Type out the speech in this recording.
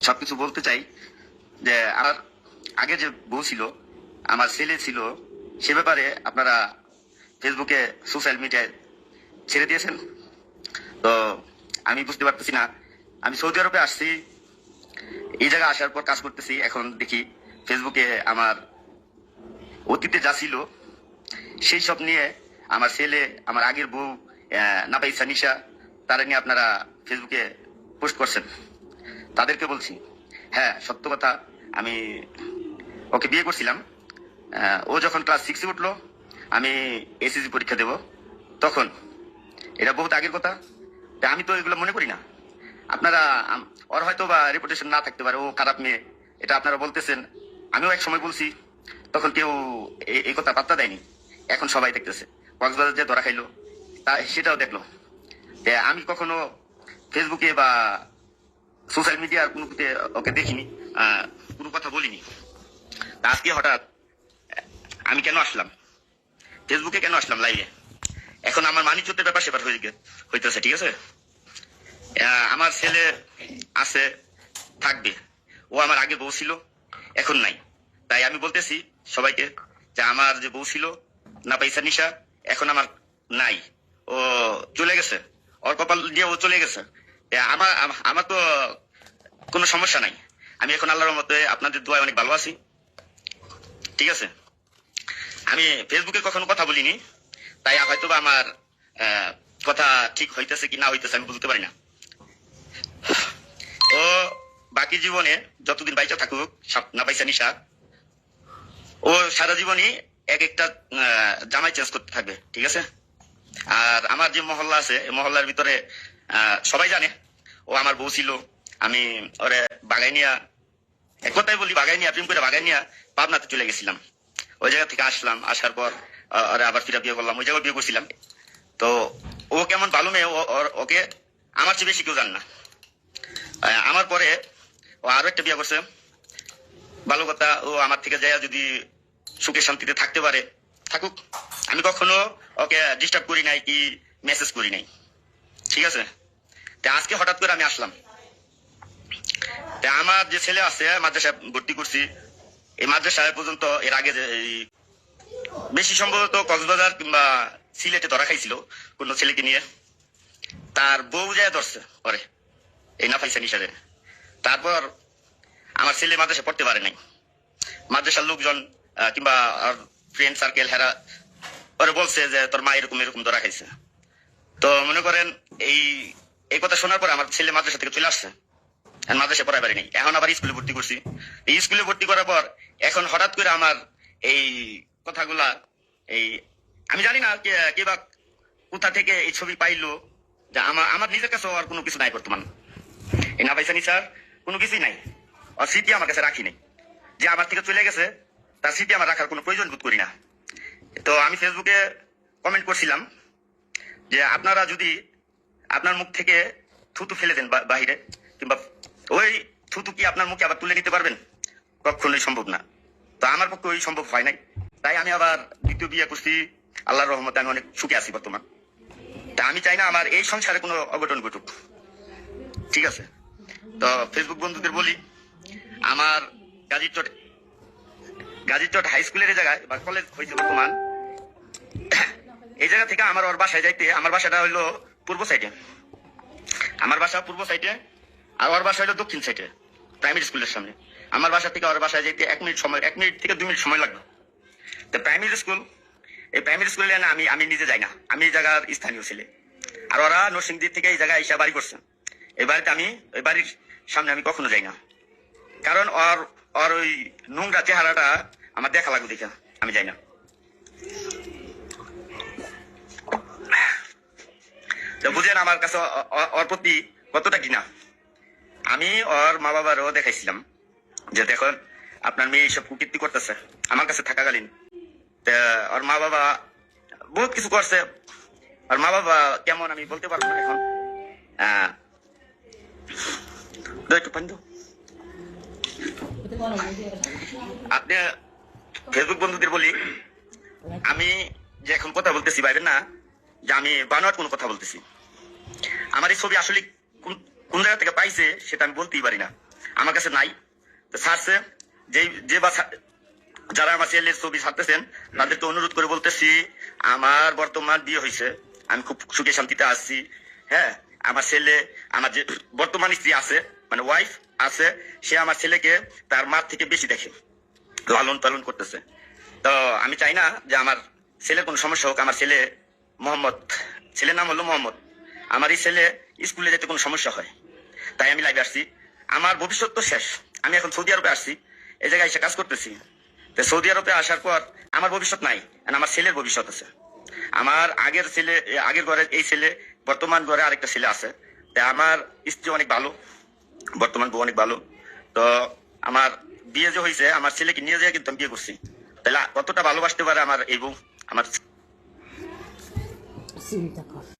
সবকিছু বলতে চাই যে আমার আগে যে বউ ছিল আমার ছেলে ছিল সে ব্যাপারে আপনারা ফেসবুকে সোশ্যাল মিডিয়ায় ছেড়ে দিয়েছেন। তো আমি বুঝতে পারতেছি না। আমি সৌদি আরবে আসছি এই জায়গায় আসার পর কাজ করতেছি এখন দেখি ফেসবুকে আমার অতীতে যা ছিল সেই সব নিয়ে আমার ছেলে আমার আগের বউ আহ, নাপাইসা নিশা তারা নিয়ে আপনারা ফেসবুকে পোস্ট করছেন। তাদেরকে বলছি হ্যাঁ সত্য কথা, আমি ওকে বিয়ে করছিলাম। ও যখন ক্লাস সিক্সে উঠল, আমি এসএসসি পরীক্ষা দেব। তখন, এটা বহুত আগের কথা আমি তো এগুলো মনে করি না। আপনারা ওর হয়তো বা রেপুটেশন না থাকতে পারে, ও খারাপ মেয়ে, এটা আপনারা বলতেছেন। আমিও এক সময় বলছি, তখন কেউ এই কথা পাত্তা দেয়নি। এখন সবাই দেখতেছে। কক্সবাজার যে ধরা খাইলো, তা সেটাও দেখল। আমি কখনো ফেসবুকে বা সোশ্যাল মিডিয়ার কোনো ওকে দেখিনি কোনো কথা বলিনি। তা আজকে হঠাৎ, আমি কেন আসলাম? ফেসবুকে কেন আসলাম লাইভে এখন আমার মানি চোদ্দের ব্যাপার সেবার হয়ে হইতেছে, ঠিক আছে? আমার ছেলে আছে, থাকবে। ও আমার আগে বউ ছিল, এখন নাই। তাই আমি বলতেছি সবাইকে যে আমার যে বউ ছিল, না পাইসা নিশা, এখন আমার নাই। ও চলে গেছে। ওর কপাল দিয়ে ও চলে গেছে। আমার আমার তো কোনো সমস্যা নাই। আমি এখন আল্লাহর মতে আপনাদের দোয়ায় অনেক ভালো আছি। ঠিক আছে? আমি ফেসবুকে কখনো কথা বলিনি, তাই হয়তো বা আমার কথা ঠিক হইতেছে কি না হইতেছে আমি বুঝতে পারি না। ও, বাকি জীবনে যতদিন বাইচা থাকুক না পাইসা নিশা, ও সারা জীবনই এক একটা জামাই চেঞ্জ করতে থাকবে, ঠিক আছে? আর আমার যে মহল্লা আছে মহল্লার ভিতরে সবাই জানে। ও আমার বউ ছিল। আমি ওরে বাগাই নিয়া, এক কথাই বলি বাগাই নিয়া, প্রেম করে বাগাই নিয়া পাবনাতে চলে গেছিলাম। ওই জায়গা থেকে আসলাম, আসার পর ওরে আবার ফিরা বিয়ে করলাম, ওই জায়গায় বিয়ে করছিলাম। তো ও কেমন ভালো মেয়ে ওকে আমার চেয়ে বেশি কেউ জান না। আমার পরে ও আরও একটা বিয়ে করছে। ভালো কথা, ও আমার থেকে যায় যদি সুখে শান্তিতে থাকতে পারে, থাকুক। আমি কখনো ওকে ডিস্টার্ব করি নাই কি মেসেজ করি নাই। ঠিক আছে? আজকে হঠাৎ করে আমি আসলাম। আমার যে ছেলে আছে, মাদ্রাসায় ভর্তি করছি, এই মাদ্রাসায় পর্যন্ত এর আগে বেশি সম্ভবত কক্সবাজার কিংবা সিলেটে ধরা খাইছিল কোন ছেলেকে নিয়ে। তার বউ যায় ধরছে পরে, এই নাফাইসা নিশারে তারপর আমার ছেলে মাদ্রাসা পড়তে পারে নাই। মাদ্রাসার লোকজন কিংবা ফ্রেন্ড সার্কেল হেরা ওরা বলছে যে, তোর মা এরকম এরকম ধরা খাইছে। তো মনে করেন এই এই কথা শোনার পর আমার ছেলে মাদ্রাসা থেকে চলে আসছে। মাদ্রাসা পড়াই পারিনি। এখন আবার স্কুলে ভর্তি করছি। স্কুলে ভর্তি করার পর এখন হঠাৎ করে আমার এই কথাগুলা, এই আমি জানি না কে বা কোথা থেকে এই ছবি পাইলো যে আমার আমার নিজের কাছে আর কোনো কিছু নাই বর্তমান। এই না পাইসানি স্যার, কোনো কিছুই নাই। আর স্মৃতি আমার কাছে রাখি নাই। যে আমার থেকে চলে গেছে, তার স্মৃতি আমার রাখার কোনো প্রয়োজন বোধ করি না। তো আমি ফেসবুকে কমেন্ট করছিলাম যে আপনারা যদি আপনার মুখ থেকে থুতু ফেলে দেন বাহিরে, কিংবা ওই থুতু কি আপনার মুখে আবার তুলে নিতে পারবেন? কখনোই সম্ভব না। তো আমার পক্ষে ওই সম্ভব হয় নাই। তাই আমি আবার দ্বিতীয় বিয়ে করছি। আল্লাহর রহমতে আমি অনেক সুখে আছি বর্তমান। তা আমি চাই না আমার এই সংসারে কোনো অঘটন ঘটুক। ঠিক আছে? তো ফেসবুক বন্ধুদের বলি, আমার গাজীর চট চট হাই স্কুলের জায়গায় বা কলেজ হয়েছে বর্তমান। এই জায়গা থেকে আমার ওর বাসায় যাইতে আমার বাসাটা হইল পূর্ব সাইডে। আমার বাসা পূর্ব সাইডে আর ওর বাসা হইল দক্ষিণ সাইডে প্রাইমারি স্কুলের সামনে। আমার বাসা থেকে ওর বাসায় যাইতে এক মিনিট সময় এক মিনিট থেকে দুই মিনিট সময় লাগবে। তো প্রাইমারি স্কুল এই প্রাইমারি স্কুলে না আমি আমি নিজে যাই না। আমি এই জায়গার স্থানীয় ছেলে। আর ওরা নরসিংদী থেকে এই জায়গায় এসে বাড়ি করছে। এই বাড়িতে আমি ওই বাড়ির সামনে আমি কখনো যাই না। কারণ ওর ওর ওই নোংরা চেহারাটা আমার দেখা লাগবে দেখে। আমি যাই না। বুঝেন আমার কাছে ওর প্রতি কতটা ঘৃণা। আমি ওর মা বাবারও দেখাইছিলাম যে দেখুন, আপনার মেয়ে এইসব কুকীর্তি করতেছে, আমার কাছে থাকাকালীন। ওর মা বাবা বহুত কিছু করছে। ওর মা বাবা কেমন আমি বলতে পারব না এখন। আপনি ফেসবুক বন্ধুদের বলি, আমি যে এখন কথা বলতেছি বাইরে না যে আমি বানোয়াট কোনো কথা বলতেছি। আমার এই ছবি আসলে কোন জায়গা থেকে পাইছে সেটা আমি বলতেই পারি না। আমার কাছে নাই। ছাড়ছে যেই যে বা যারা আমার ছেলের ছবি ছাড়তেছেন, তাদেরকে অনুরোধ করে বলতেছি, আমার বর্তমান বিয়ে হয়েছে, আমি খুব সুখে শান্তিতে আসছি হ্যাঁ আমার ছেলে, আমার যে বর্তমান স্ত্রী আছে মানে ওয়াইফ আছে, সে আমার ছেলেকে তার মার থেকে বেশি দেখে লালন পালন করতেছে। তো আমি চাই না যে আমার ছেলের কোনো সমস্যা হোক, আমার ছেলে মোহাম্মদ। ছেলের নাম হলো মোহাম্মদ। আমার এই ছেলে স্কুলে যেতে কোনো সমস্যা হয়। তাই আমি লাইভে আসছি। আমার ভবিষ্যৎ তো শেষ। আমি এখন সৌদি আরবে আসছি। এই জায়গায় এসে কাজ করতেছি। তো সৌদি আরবে আসার পর আমার ভবিষ্যৎ নাই আমার ছেলের ভবিষ্যৎ আছে। আমার আগের ছেলে আগের ঘরে এই ছেলে, বর্তমান ঘরে আরেকটা ছেলে আছে। তা আমার স্ত্রী অনেক ভালো, বর্তমান বউ অনেক ভালো। তো আমার বিয়ে যে হয়েছে, আমার ছেলেকে নিয়ে যেয়ে কিন্তু আমি বিয়ে করছি। তাহলে কতটা ভালোবাসতে পারে আমার এই বউ, আমার চিন্তা কর